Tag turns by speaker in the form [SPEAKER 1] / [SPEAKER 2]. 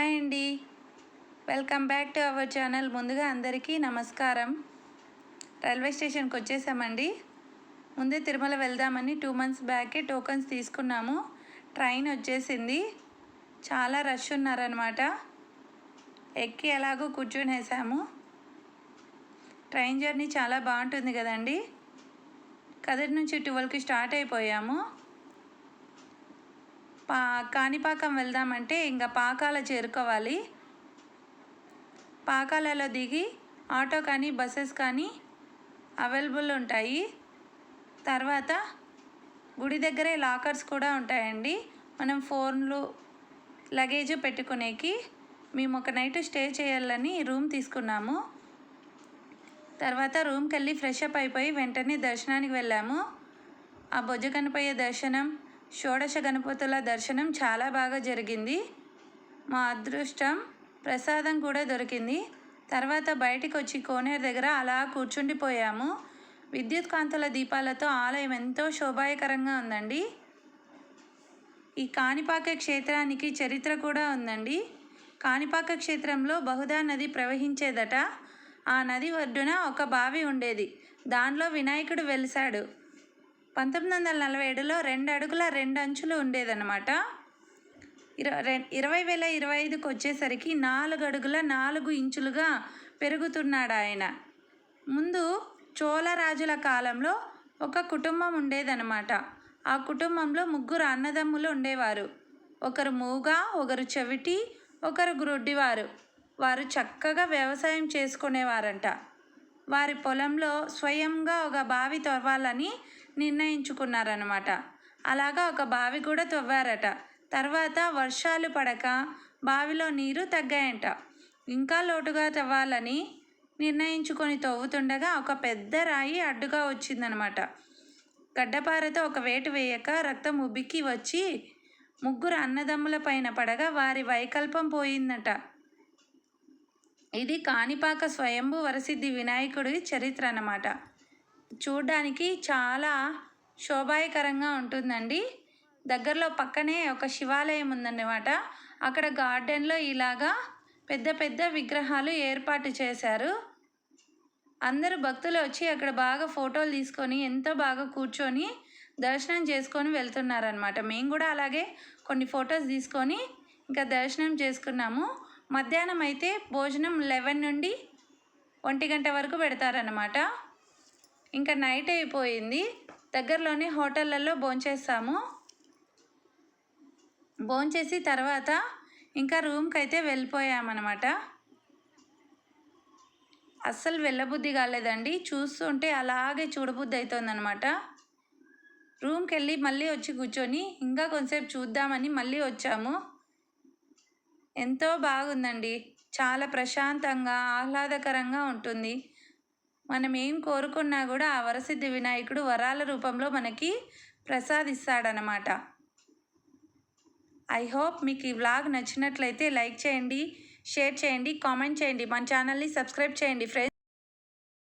[SPEAKER 1] Hi అండి. Welcome back to our channel. ముందుగా అందరికీ నమస్కారం. రైల్వే స్టేషన్కి వచ్చేసామండి. ముందే తిరుమల వెళ్దామని టూ మంత్స్ బ్యాకే టోకన్స్ తీసుకున్నాము. ట్రైన్ వచ్చేసింది. చాలా రష్ ఉన్నారనమాట ఎక్కి ఎలాగో కూర్చొని వేసాము ట్రైన్ జర్నీ చాలా బాగుంటుంది కదండి. కదిరి నుంచి ట్వెల్వ్కి స్టార్ట్ అయిపోయాము. పా కాణిపాకం వెళ్దామంటే ఇంకా పాకాల చేరుకోవాలి. పాకాలలో దిగి ఆటో కానీ బస్సెస్ కానీ అవైలబుల్ ఉంటాయి. తర్వాత గుడి దగ్గరే లాకర్స్ కూడా ఉంటాయండి. మనం ఫోన్లు లగేజ్ పెట్టుకునేకి మేము ఒక నైట్ స్టే చేయాలని రూమ్ తీసుకున్నాము. తర్వాత రూమ్కి వెళ్ళి ఫ్రెష్ అప్ అయిపోయి వెంటనే దర్శనానికి వెళ్ళాము. ఆ బొజ్జ కనిపోయే దర్శనం షోడశ గణపతుల దర్శనం చాలా బాగా జరిగింది. మా అదృష్టం ప్రసాదం కూడా దొరికింది. తర్వాత బయటికి వచ్చి కోనేరు దగ్గర అలా కూర్చుండిపోయాము విద్యుత్ కాంతుల దీపాలతో ఆలయం ఎంతో శోభాయకరంగా ఉందండి. ఈ కాణిపాక క్షేత్రానికి చరిత్ర కూడా ఉందండి. కాణిపాక క్షేత్రంలో బహుదా నది ప్రవహించేదట. ఆ నది ఒడ్డున ఒక బావి ఉండేది. దానిలో వినాయకుడు వెలిశాడు. పంతొమ్మిది వందల నలభై ఏడులో రెండు అడుగుల రెండు అంచులు ఉండేదన్నమాట. ఇరవై ఇరవై వేల ఇరవై ఐదుకి వచ్చేసరికి నాలుగు అడుగుల నాలుగు ఇంచులుగా పెరుగుతున్నాడు ఆయన ముందు చోళరాజుల కాలంలో ఒక కుటుంబం ఉండేదన్నమాట. ఆ కుటుంబంలో ముగ్గురు అన్నదమ్ములు ఉండేవారు. ఒకరు మూగ ఒకరు చెవిటి ఒకరు గ్రుడ్డివారు. వారు చక్కగా వ్యవసాయం చేసుకునేవారంట. వారి పొలంలో స్వయంగా ఒక బావి తవ్వాలని నిర్ణయించుకున్నారనమాట అలాగా ఒక బావి కూడా తవ్వారట. తర్వాత వర్షాలు పడక బావిలో నీరు తగ్గాయంట. ఇంకా లోటుగా తవ్వాలని నిర్ణయించుకొని తవ్వుతుండగా ఒక పెద్ద రాయి అడ్డుగా వచ్చిందనమాట గడ్డపారతో ఒక వేటు వేయక రక్తం ఉబ్బికి వచ్చి ముగ్గురు అన్నదమ్ముల పైన పడగా వారి వైకల్పం పోయిందట. ఇది కాణిపాక స్వయంభు వరసిద్ధి వినాయకుడి చరిత్ర అన్నమాట. చూడ్డానికి చాలా శోభాయకరంగా ఉంటుందండి. దగ్గరలో పక్కనే ఒక శివాలయం ఉందన్నమాట. అక్కడ గార్డెన్లో ఇలాగా పెద్ద పెద్ద విగ్రహాలు ఏర్పాటు చేశారు. అందరూ భక్తులు వచ్చి అక్కడ బాగా ఫోటోలు తీసుకొని ఎంతో బాగా కూర్చొని దర్శనం చేసుకొని వెళ్తున్నారనమాట మేము కూడా అలాగే కొన్ని ఫొటోస్ తీసుకొని ఇంకా దర్శనం చేసుకున్నాము. మధ్యాహ్నం అయితే భోజనం లెవెన్ నుండి ఒంటి గంట వరకు పెడతారనమాట ఇంకా నైట్ అయిపోయింది. దగ్గరలోనే హోటళ్ళల్లో భోంచేస్తాము. భోంచేసి తర్వాత ఇంకా రూమ్కి అయితే వెళ్ళిపోయామన్నమాట. అస్సలు వెళ్ళబుద్ధి కాలేదండి. చూస్తుంటే అలాగే చూడబుద్ధి అవుతుందన్నమాట రూమ్కి వెళ్ళి మళ్ళీ వచ్చి కూర్చొని ఇంకా కొంతసేపు చూద్దామని మళ్ళీ వచ్చాము. ఎంతో బాగుందండి. చాలా ప్రశాంతంగా ఆహ్లాదకరంగా ఉంటుంది. మనం ఏం కోరుకున్నా కూడా ఆ వరసిద్ధి వినాయకుడు వరాల రూపంలో మనకి ప్రసాదిస్తాడనమాట. ఐ హోప్ మీకు ఈ వ్లాగ్ నచ్చినట్లయితే లైక్ చేయండి షేర్ చేయండి కామెంట్ చేయండి మన ఛానల్ని సబ్స్క్రైబ్ చేయండి ఫ్రెండ్స్.